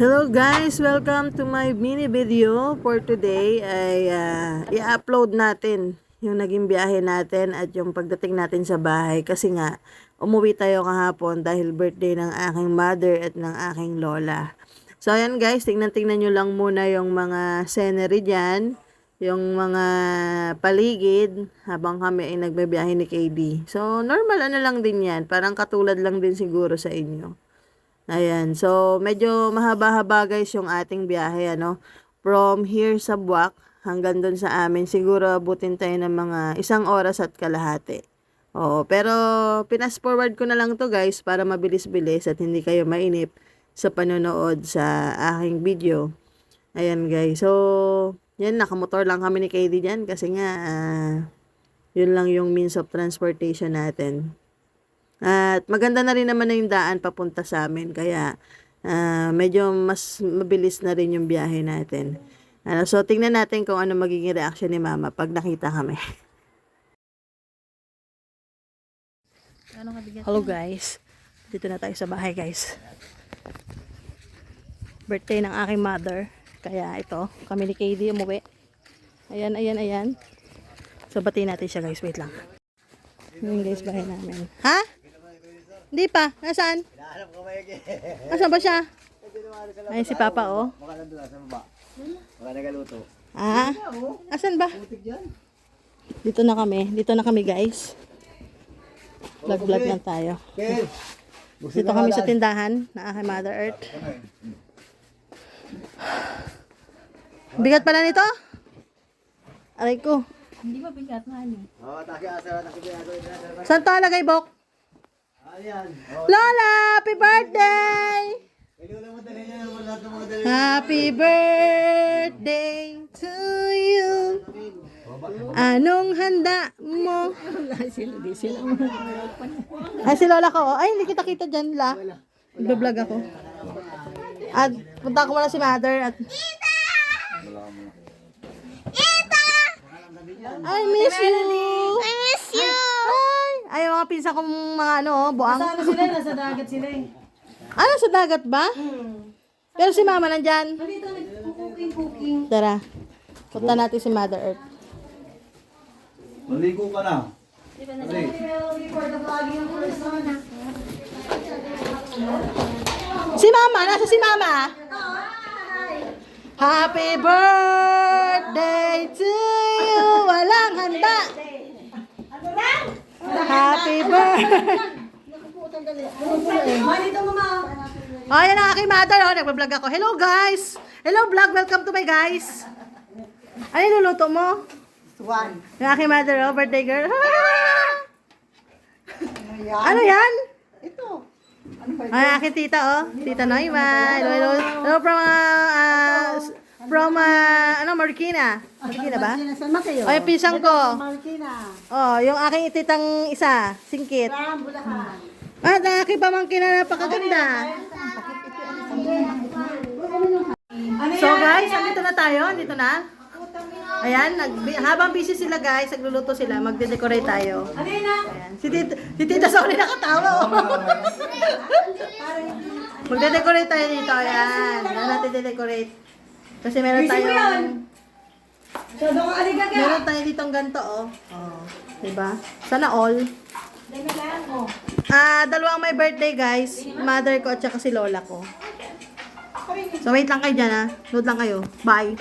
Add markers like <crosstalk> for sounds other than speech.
Hello guys! Welcome to my mini video for today ay ah, i-upload natin yung naging biyahe natin at yung pagdating natin sa bahay kasi nga umuwi tayo kahapon dahil birthday ng aking mother at ng aking lola. So ayan guys, tingnan-tingnan nyo lang muna yung mga scenery dyan, yung mga paligid habang kami ay nagbabiyahe ni KD. So normal ano lang din yan, parang katulad lang din siguro sa inyo. Ayan. So, medyo mahaba-haba guys yung ating biyahe, ano. From here sa Buwak hanggang doon sa amin. Siguro abutin tayo ng mga isang oras at kalahati. Oo. Pero, pinas forward ko na lang to guys para mabilis-bilis at hindi kayo mainip sa panonood sa aking video. Ayan guys. So, yan, nakamotor lang kami ni KD dyan kasi nga, ah, yun lang yung means of transportation natin. At maganda na rin naman na yung daan papunta sa amin. Kaya ah, medyo mas mabilis na rin yung biyahe natin. Ano, so tingnan natin kung ano magiging reaction ni mama pag nakita kami. Hello guys. Dito na tayo sa bahay guys. Birthday ng aking mother. Kaya ito, kami ni KD umuwi. Ayan, ayan, ayan. So batiin natin siya guys. Wait lang. Yun guys, bahay namin. Ha? Hindi pa. Nasaan? Nasaan ba siya? Ay, si Papa, oh. Baka nandun sa baba. Baka nagaluto. Ah, asan ba? Dito na kami. Dito na kami, guys. Vlog-vlog lang tayo. Okay. Dito kami sa tindahan na aking Mother Earth. Bigat pala nito? Aray ko. Oh, taki asa taki biyago ina. Saan to lagay, Bok? Oh, Lola, happy birthday! Happy birthday to you. Anong handa mo? Ay, si Lola ko. Ay, hindi kita kita dyan, La. Nagbablog ako. At punta ko muna si Mother at... I miss you! I miss you! Ay, mga pinsan kong mga ano, oh, buang. Ano sila? Nasa dagat sila eh. Ano, sa dagat ba? Pero si Mama nandyan. Dito nag-cooking-cooking. Tara, punta natin si Mother Earth. Maligo ka na. Record the vlogging ng person. Si Mama, nasa si Mama? Happy birthday to you! Walang handa! Happy birthday! Ma. Oh, yan ang aking mother. Oh, nagbablog ako. Hello, guys! Hello, vlog. Welcome to my guys. Ano yung luluto mo? One. Yung aking mother, oh, birthday girl. <laughs> ano yan? Ito. Ay, aking tita, oh. Tita Noima. Hello, hello. Hello from, uh, uh, from, uh, ano, Marikina. Marikina ba? Saan ba kayo? O, yung pisang ko. Marikina. Oh, yung aking titang isa, singkit. Ram, Bulacan. At ang aking pamangkin na napakaganda. So guys, andito na tayo. Andito na. Ayan, nag, habang busy sila guys, nagluluto sila, magde-decorate tayo. Ano na? Ayan. Si Tita, si Tita Sony nakatawa. Oh. magde-decorate tayo dito. Ayan. Ayan natin de-decorate. Kasi meron Busy mo yun. tayong... So, doon ka aligaga. Meron tayo ditong ganito, oh. Oh. Diba? Sana all. Dami lang mo. Ah, dalawang may birthday, guys. Mother ko at saka si lola ko. So, wait lang kayo dyan, ha. Load lang kayo. Bye.